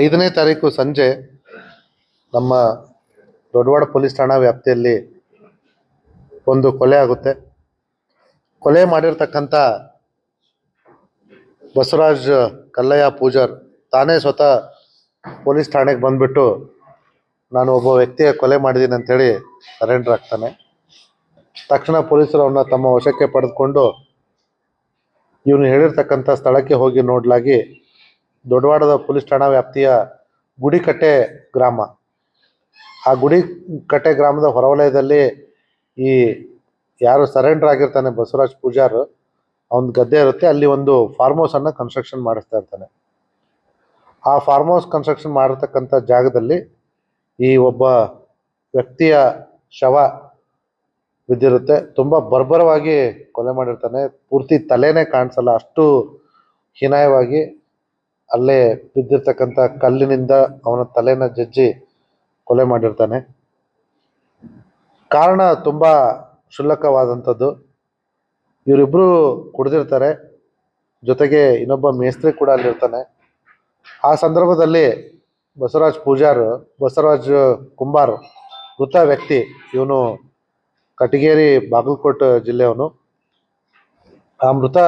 ಐದನೇ ತಾರೀಕು ಸಂಜೆ ನಮ್ಮ ದೊಡ್ಡವಾಡ ಪೊಲೀಸ್ ಠಾಣಾ ವ್ಯಾಪ್ತಿಯಲ್ಲಿ ಒಂದು ಕೊಲೆ ಆಗುತ್ತೆ. ಕೊಲೆ ಮಾಡಿರ್ತಕ್ಕಂಥ ಬಸವರಾಜ್ ಕಲ್ಲಯ್ಯ ಪೂಜಾರ್ ತಾನೇ ಸ್ವತಃ ಪೊಲೀಸ್ ಠಾಣೆಗೆ ಬಂದ್ಬಿಟ್ಟು ನಾನು ಒಬ್ಬ ವ್ಯಕ್ತಿಯ ಕೊಲೆ ಮಾಡಿದ್ದೀನಿ ಅಂತೇಳಿ ಸರೆಂಡರ್ ಆಗ್ತಾನೆ. ತಕ್ಷಣ ಪೊಲೀಸರು ಅವನ್ನ ತಮ್ಮ ವಶಕ್ಕೆ ಪಡೆದುಕೊಂಡು ಇವನು ಹೇಳಿರ್ತಕ್ಕಂಥ ಸ್ಥಳಕ್ಕೆ ಹೋಗಿ ನೋಡ್ಲಾಗಿ ದೊಡ್ಡವಾಡದ ಪೊಲೀಸ್ ಠಾಣಾ ವ್ಯಾಪ್ತಿಯ ಗುಡಿಕಟ್ಟೆ ಗ್ರಾಮ. ಆ ಗುಡಿಕಟ್ಟೆ ಗ್ರಾಮದ ಹೊರವಲಯದಲ್ಲಿ ಈ ಯಾರು ಸರೆಂಡರ್ ಆಗಿರ್ತಾನೆ ಬಸವರಾಜ್ ಪೂಜಾರ್, ಅವನ ಗದ್ದೆ ಇರುತ್ತೆ. ಅಲ್ಲಿ ಒಂದು ಫಾರ್ಮ್ ಹೌಸನ್ನು ಕನ್ಸ್ಟ್ರಕ್ಷನ್ ಮಾಡಿಸ್ತಾ ಇರ್ತಾನೆ. ಆ ಫಾರ್ಮ್ ಹೌಸ್ ಕನ್ಸ್ಟ್ರಕ್ಷನ್ ಮಾಡಿರ್ತಕ್ಕಂಥ ಜಾಗದಲ್ಲಿ ಈ ಒಬ್ಬ ವ್ಯಕ್ತಿಯ ಶವ ಬಿದ್ದಿರುತ್ತೆ. ತುಂಬಾ ಬರ್ಬರವಾಗಿ ಕೊಲೆ ಮಾಡಿರ್ತಾನೆ. ಪೂರ್ತಿ ತಲೆನೇ ಕಾಣಿಸಲ್ಲ. ಅಷ್ಟು ಹೀನಾಯವಾಗಿ ಅಲ್ಲೇ ಬಿದ್ದಿರ್ತಕ್ಕಂತ ಕಲ್ಲಿನಿಂದ ಅವನ ತಲೆನ ಜಜ್ಜಿ ಕೊಲೆ ಮಾಡಿರ್ತಾನೆ. ಕಾರಣ ತುಂಬಾ ಕ್ಷುಲ್ಲಕವಾದಂಥದ್ದು. ಇವರಿಬ್ರು ಕುಡಿದಿರ್ತಾರೆ. ಜೊತೆಗೆ ಇನ್ನೊಬ್ಬ ಮೇಸ್ತ್ರಿ ಕೂಡ ಅಲ್ಲಿರ್ತಾನೆ. ಆ ಸಂದರ್ಭದಲ್ಲಿ ಬಸವರಾಜ್ ಪೂಜಾರ್, ಬಸವರಾಜ್ ಕುಂಬಾರ್ ಮೃತ ವ್ಯಕ್ತಿ, ಇವನು ಕಟಗೇರಿ ಬಾಗಲಕೋಟೆ ಜಿಲ್ಲೆಯವನು. ಆ ಮೃತ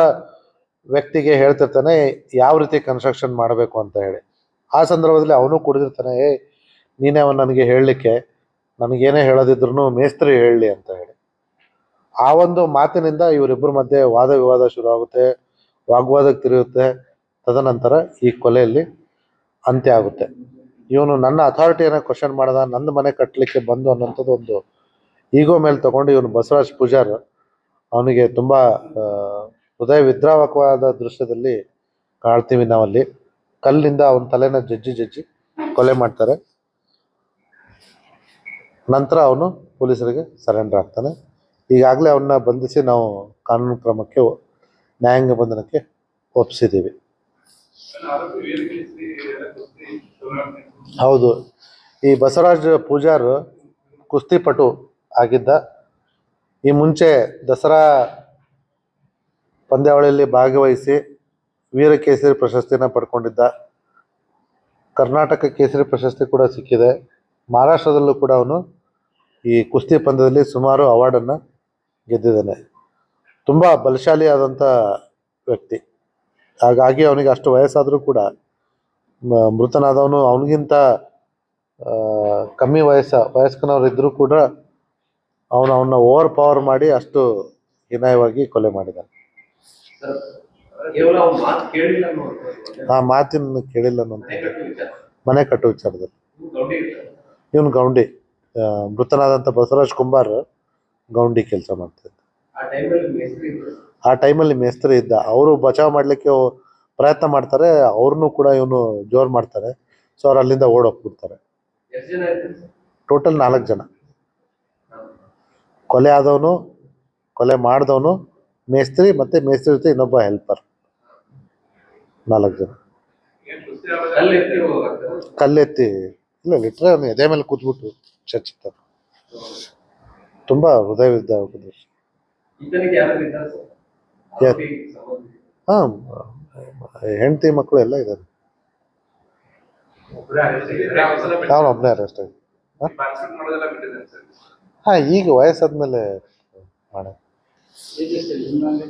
ವ್ಯಕ್ತಿಗೆ ಹೇಳ್ತಿರ್ತಾನೆ, ಯಾವ ರೀತಿ ಕನ್ಸ್ಟ್ರಕ್ಷನ್ ಮಾಡಬೇಕು ಅಂತ ಹೇಳಿ. ಆ ಸಂದರ್ಭದಲ್ಲಿ ಅವನು ಕುಡಿದಿರ್ತಾನೆ ಏ ನೀನೇ ಅವನು ನನಗೆ ಹೇಳಲಿಕ್ಕೆ, ನನಗೇನೇ ಹೇಳೋದಿದ್ರು ಮೇಸ್ತ್ರಿ ಹೇಳಲಿ ಅಂತ ಹೇಳಿ. ಆ ಒಂದು ಮಾತಿನಿಂದ ಇವರಿಬ್ಬರ ಮಧ್ಯೆ ವಾದ ವಿವಾದ ಶುರು ಆಗುತ್ತೆ ವಾಗ್ವಾದಕ್ಕೆ ತಿರುಗುತ್ತೆ. ತದನಂತರ ಈ ಕೊಲೆಯಲ್ಲಿ ಅಂತ್ಯ ಆಗುತ್ತೆ. ಇವನು ನನ್ನ ಅಥಾರಿಟಿಯನ್ನು ಕ್ವಶನ್ ಮಾಡಿದ ನನ್ನ ಮನೆ ಕಟ್ಟಲಿಕ್ಕೆ ಬಂದು ಅನ್ನೋಂಥದ್ದು ಒಂದು ಈಗೋ ಮೇಲೆ ತಗೊಂಡು ಇವನು ಬಸವರಾಜ್ ಪೂಜಾರ್ ಅವನಿಗೆ ತುಂಬಾ ಹೃದಯ ವಿದ್ರಾವಕವಾದ ದೃಶ್ಯದಲ್ಲಿ ಕಾಣ್ತೀವಿ ನಾವಲ್ಲಿ. ಕಲ್ಲಿಂದ ಅವನ ತಲೆನ ಜಜ್ಜಿ ಜಜ್ಜಿ ಕೊಲೆ ಮಾಡ್ತಾರೆ. ನಂತರ ಅವನು ಪೊಲೀಸರಿಗೆ ಸರೆಂಡರ್ ಆಗ್ತಾನೆ. ಈಗಾಗಲೇ ಅವನ್ನ ಬಂಧಿಸಿ ನಾವು ಕಾನೂನು ಕ್ರಮಕ್ಕೆ ನ್ಯಾಯಾಂಗ ಬಂಧನಕ್ಕೆ ಒಪ್ಪಿಸಿದ್ದೀವಿ ಹೌದು. ಈ ಬಸವರಾಜ ಪೂಜಾರ್ ಕುಸ್ತಿಪಟು ಆಗಿದ್ದ. ಈ ಮುಂಚೆ ದಸರಾ ಪಂದ್ಯಾವಳಿಯಲ್ಲಿ ಭಾಗವಹಿಸಿ ವೀರ ಕೇಸರಿ ಪ್ರಶಸ್ತಿಯನ್ನು ಪಡ್ಕೊಂಡಿದ್ದ ಕರ್ನಾಟಕ ಕೇಸರಿ ಪ್ರಶಸ್ತಿ ಕೂಡ ಸಿಕ್ಕಿದೆ. ಮಹಾರಾಷ್ಟ್ರದಲ್ಲೂ ಕೂಡ ಅವನು ಈ ಕುಸ್ತಿ ಪಂದ್ಯದಲ್ಲಿ ಸುಮಾರು ಅವಾರ್ಡನ್ನು ಗೆದ್ದಿದ್ದಾನೆ. ತುಂಬ ಬಲಶಾಲಿಯಾದಂಥ ವ್ಯಕ್ತಿ. ಹಾಗಾಗಿ ಅವನಿಗೆ ಅಷ್ಟು ವಯಸ್ಸಾದರೂ ಕೂಡ ಮೃತನಾದವನು ಅವನಿಗಿಂತ ಕಮ್ಮಿ ವಯಸ್ಸ ವಯಸ್ಕನವರಿದ್ದರೂ ಕೂಡ ಅವನು ಅವನ್ನ ಓವರ್ ಪವರ್ ಮಾಡಿ ಅಷ್ಟು ಹೀನಾಯವಾಗಿ ಕೊಲೆ ಮಾಡಿದ್ದಾನೆ ಕೇವಲ ಅವ್ನ್ ಮಾತು ಕೇಳಿಲ್ಲ ಅನ್ನುವಂಥದ್ದು. ಆ ಮಾತಿನ ಕೇಳಿಲ್ಲ ಅನ್ನೋ ಮನೆ ಕಟ್ಟೋ ವಿಚಾರದಲ್ಲಿ. ಇವ್ನು ಗೌಂಡಿ ಮೃತನಾದಂಥ ಬಸವರಾಜ್ ಕುಂಬಾರ್ ಗೌಂಡಿ ಕೆಲಸ ಮಾಡ್ತಿದ್ದ. ಆ ಟೈಮಲ್ಲಿ ಮೇಸ್ತ್ರಿ ಇದ್ದ. ಅವರು ಬಚಾವ್ ಮಾಡಲಿಕ್ಕೆ ಪ್ರಯತ್ನ ಮಾಡ್ತಾರೆ. ಅವ್ರನ್ನೂ ಕೂಡ ಇವನು ಜೋರು ಮಾಡ್ತಾರೆ. ಸೊ ಅವ್ರು ಅಲ್ಲಿಂದ ಓಡೋಗ್ಬಿಡ್ತಾರೆ? ಟೋಟಲ್ ನಾಲ್ಕು ಜನ. ಕೊಲೆ ಆದವನು ಕೊಲೆ ಮಾಡಿದವನು ಮೇಸ್ತ್ರಿ ಮತ್ತೆ ಮೇಸ್ತ್ರಿ ಜೊತೆ ಇನ್ನೊಬ್ಬ ಹೆಲ್ಪರ್ ನಾಲ್ಕು ಜನ. ಕಲ್ಲೆತ್ತಿ. ಇಲ್ಲ ಲಿಟ್ರ ಎದೆ ಮೇಲೆ ಕೂತ್ಬಿಟ್ಟು ಚಚ್ತಾರೆ ತುಂಬಾ ಹೃದಯ ಉಪದೇಶ. ಹಾಂ, ಹೆಂಡತಿ ಮಕ್ಕಳು ಎಲ್ಲ ಇದ್ದಾರೆ. ನಾನು ಒಬ್ಬನೇ ಅರೆಸ್ಟ್ ಆಗಿ ಹಾಂ? ಈಗ ವಯಸ್ಸಾದ್ಮೇಲೆ Ella se este desmaya